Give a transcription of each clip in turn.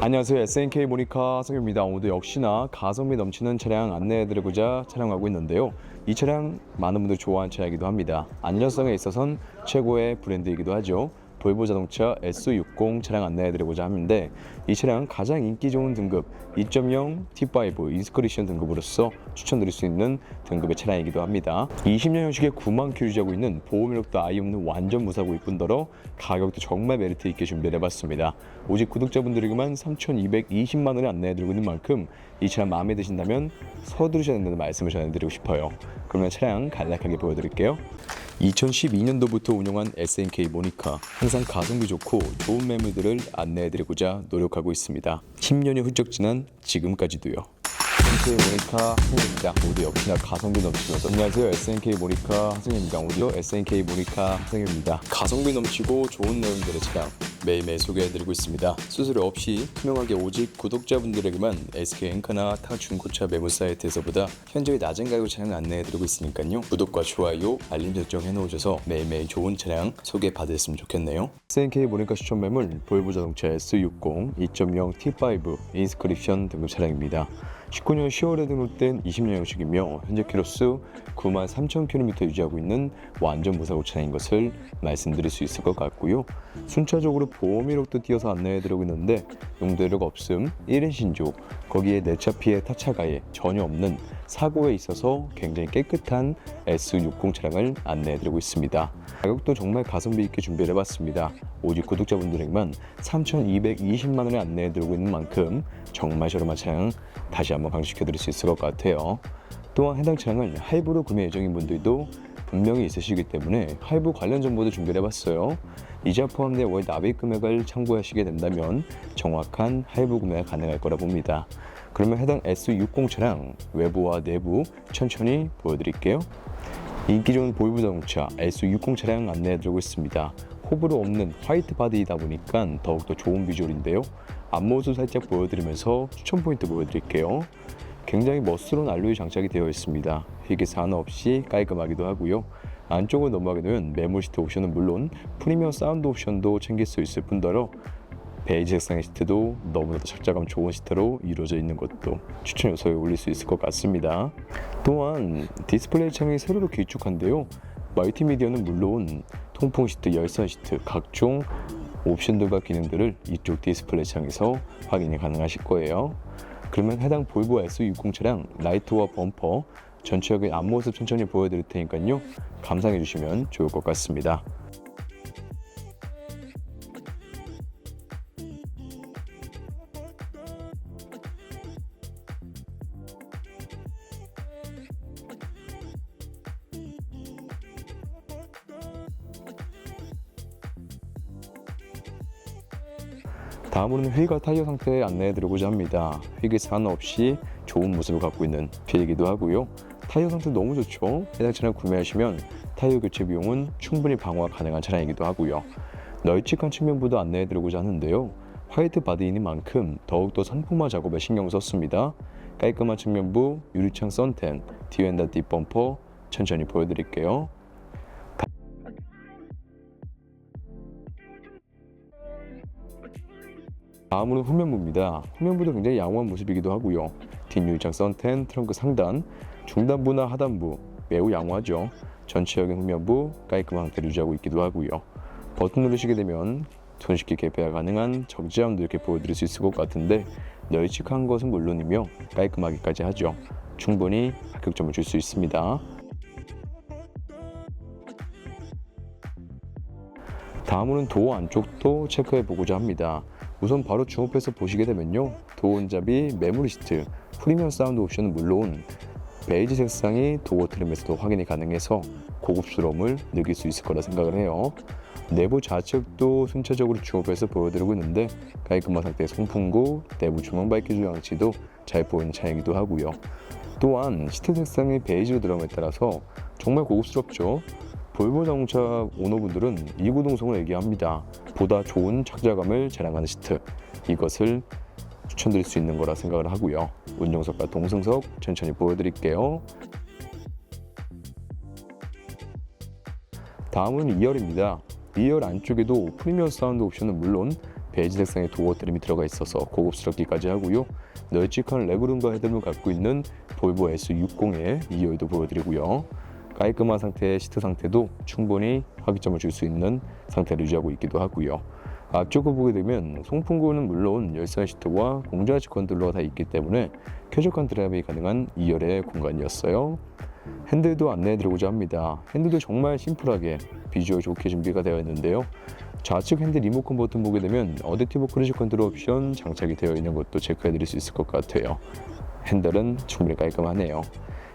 안녕하세요. SNK 모니카 성입니다. 오늘도 역시나 가성비 넘치는 차량 안내해드리고자 촬영하고 있는데요. 이 차량 많은 분들이 좋아하는 차량이기도 합니다. 안전성에 있어선 최고의 브랜드이기도 하죠. 볼보 자동차 S60 차량 안내해드리고자 하는데 이 차량 가장 인기 좋은 등급 2.0 T5 인스크리션 등급으로서 추천드릴 수 있는 등급의 차량이기도 합니다. 20년 형식의 9만 킬로 유지하고 있는 보험이력도 아예 없는 완전 무사고일 뿐더러 가격도 정말 메리트 있게 준비해봤습니다. 오직 구독자분들에게만 3,220만 원에 안내해드리고 있는 만큼 이 차량 마음에 드신다면 서두르셔야 된다는 말씀을 전해드리고 싶어요. 그러면 차량 간략하게 보여드릴게요. 2012년도부터 운영한 SNK 모니카 항상 가성비 좋고 좋은 매물들을 안내해드리고자 노력하고 있습니다. 10년이 훌쩍 지난 지금까지도요. SNK 모니카 하승입니다. 모두 역시나 가성비 넘치면서 안녕하세요 SNK 모니카 하승입니다. 오디오 SNK 모니카 하승입니다. 가성비 넘치고 좋은 내용들의 차량 매일매일 소개해드리고 있습니다. 수수료 없이 투명하게 오직 구독자분들에게만 SK 엔카나 타 중고차 매물 사이트에서보다 현저히 낮은 가격 차량 안내해드리고 있으니까요. 구독과 좋아요, 알림 설정 해놓으셔서 매일매일 좋은 차량 소개받으셨으면 좋겠네요. SNK 모니카 추천 매물 볼보 자동차 S60 2.0 T5 인스크립션 등급 차량입니다. 19년 10월에 등록된 20년 형식이며 현재 키로수 9만 3천 킬로미터 유지하고 있는 완전 무사고 차량인 것을 말씀드릴 수 있을 것 같고요. 순차적으로 보험 이력도 띄어서 안내해드리고 있는데 용도 이력 없음, 1인 신조, 거기에 내차 피해 타차 가해 전혀 없는 사고에 있어서 굉장히 깨끗한 S60 차량을 안내해드리고 있습니다. 가격도 정말 가성비 있게 준비를 해봤습니다. 오직 구독자분들에게만 3,220만 원에 안내해드리고 있는 만큼 정말 저렴한 차량 다시 한번 강조시켜드릴 수 있을 것 같아요. 또한 해당 차량을 할부로 구매 예정인 분들도 분명히 있으시기 때문에 할부 관련 정보도 준비를 해봤어요. 이자 포함된 월 납입 금액을 참고하시게 된다면 정확한 할부 구매가 가능할 거라 봅니다. 그러면 해당 S60 차량 외부와 내부 천천히 보여드릴게요. 인기 좋은 보이브 자동차 S60 차량 안내해드리고 있습니다. 호불호 없는 화이트 바디이다 보니까 더욱더 좋은 비주얼인데요. 앞모습 살짝 보여드리면서 추천 포인트 보여드릴게요. 굉장히 멋스러운 알로이 장착이 되어 있습니다. 희귀 산화 없이 깔끔하기도 하고요. 안쪽을 넘어가게 되면 메모 시트 옵션은 물론 프리미엄 사운드 옵션도 챙길 수 있을 뿐더러 베이지 색상의 시트도 너무나도 착자감 좋은 시트로 이루어져 있는 것도 추천 요소에 올릴 수 있을 것 같습니다. 또한 디스플레이 창이 세로로 길쭉한데요. 멀티미디어는 물론 통풍 시트, 열선 시트, 각종 옵션들과 기능들을 이쪽 디스플레이 창에서 확인이 가능하실 거예요. 그러면 해당 볼보 S60 차량 라이트와 범퍼 전체적인 앞모습 천천히 보여드릴 테니까요. 감상해 주시면 좋을 것 같습니다. 다음으로는 휠과 타이어 상태 안내해 드리고자 합니다. 휠이 산 없이 좋은 모습을 갖고 있는 휠이기도 하고요. 타이어 상태 너무 좋죠. 해당 차량 구매하시면 타이어 교체 비용은 충분히 방어가 가능한 차량이기도 하고요. 널찍한 측면부도 안내해드리고자 하는데요. 화이트 바디인 만큼 더욱더 산품화 작업에 신경 썼습니다. 깔끔한 측면부, 유리창 선텐, 뒤엔다 뒷범퍼 천천히 보여드릴게요. 다음으로 후면부입니다. 후면부도 굉장히 양호한 모습이기도 하고요. 뒷유리창 선텐, 트렁크 상단, 중단부나 하단부 매우 양호하죠. 전체적인 후면부 깔끔한 상태를 유지하고 있기도 하고요. 버튼 누르시게 되면 손쉽게 개폐가 가능한 적재함도 이렇게 보여드릴 수 있을 것 같은데 널찍한 것은 물론이며 깔끔하기까지 하죠. 충분히 합격점을 줄 수 있습니다. 다음으로는 도어 안쪽도 체크해 보고자 합니다. 우선 바로 주목해서 보시게 되면요. 도어 온잡이 메모리 시트, 프리미엄 사운드 옵션은 물론 베이지 색상이 도어 트림에서도 확인이 가능해서 고급스러움을 느낄 수 있을 거라 생각을 해요. 내부 좌측도 순차적으로 주업해서 보여드리고 있는데 깔끔한 상태의 송풍구, 내부 조명 밝기 조향치도 잘 보이는 차량이기도 하고요. 또한 시트 색상이 베이지로 들어감에 따라서 정말 고급스럽죠. 볼보 자동차 오너분들은 이 구동성을 얘기합니다. 보다 좋은 착자감을 자랑하는 시트. 이것을 추천드릴 수 있는 거라 생각을 하고요. 운전석과 동승석 천천히 보여드릴게요. 다음은 2열입니다. 2열 안쪽에도 프리미엄 사운드 옵션은 물론 베이지 색상의 도어 트림이 들어가 있어서 고급스럽기까지 하고요. 널찍한 레그룸과 헤드룸을 갖고 있는 볼보 S60의 2열도 보여드리고요. 깔끔한 상태의 시트 상태도 충분히 화기점을 줄 수 있는 상태를 유지하고 있기도 하고요. 앞쪽을 보게 되면 송풍구는 물론 열선 시트와 공조하지 컨트롤러가 다 있기 때문에 쾌적한 드라이브가 가능한 2열의 공간이었어요. 핸들도 안내해드리고자 합니다. 핸들도 정말 심플하게 비주얼 좋게 준비가 되어 있는데요. 좌측 핸들 리모컨 버튼 보게 되면 어댑티브 크루즈 컨트롤 옵션 장착이 되어 있는 것도 체크해드릴 수 있을 것 같아요. 핸들은 충분히 깔끔하네요.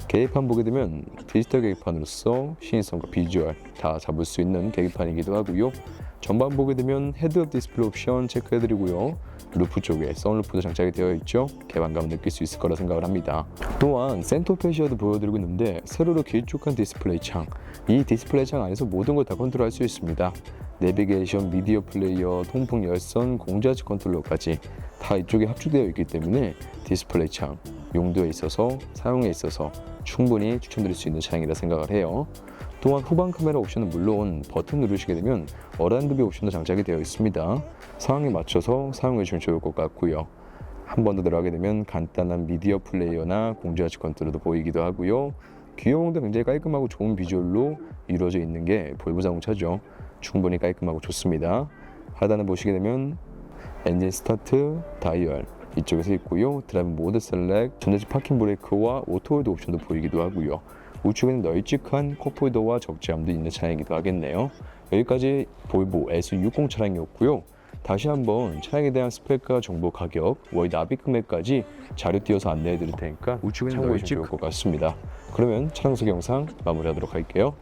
계기판 보게 되면 디지털 계기판으로서 신인성과 비주얼 다 잡을 수 있는 계기판이기도 하고요. 전방 보게 되면 헤드업 디스플레이 옵션 체크해드리고요. 루프 쪽에 선루프도 장착이 되어 있죠. 개방감 느낄 수 있을 거라 생각을 합니다. 또한 센터 패시어도 보여드리고 있는데 세로로 길쭉한 디스플레이 창. 이 디스플레이 창 안에서 모든 걸 다 컨트롤할 수 있습니다. 내비게이션, 미디어 플레이어, 통풍 열선, 공자지 컨트롤러까지 다 이쪽에 합주되어 있기 때문에 디스플레이 창 용도에 있어서 사용에 있어서 충분히 추천드릴 수 있는 차량이라 생각을 해요. 또한 후방 카메라 옵션은 물론 버튼 누르시게 되면 어란드비 옵션도 장착이 되어 있습니다. 상황에 맞춰서 사용해 주시면 좋을 것 같고요. 한 번 더 들어가게 되면 간단한 미디어 플레이어나 공조하치 컨트롤도 보이기도 하고요. 귀여움도 굉장히 깔끔하고 좋은 비주얼로 이루어져 있는 게 볼보 자동차죠. 충분히 깔끔하고 좋습니다. 하단을 보시게 되면 엔진 스타트, 다이얼 이쪽에서 있고요. 드라이브 모드 셀렉, 전자식 파킹 브레이크와 오토홀드 옵션도 보이기도 하고요. 우측에는 널찍한 컵홀더와 적재함도 있는 차량이기도 하겠네요. 여기까지 볼보 S60 차량이었고요. 다시 한번 차량에 대한 스펙과 정보 가격, 월 납입 금액까지 자료 띄어서 안내해 드릴 테니까 우측에는 참고해 좋을 것 같습니다. 그러면 차량 소개 영상 마무리하도록 할게요.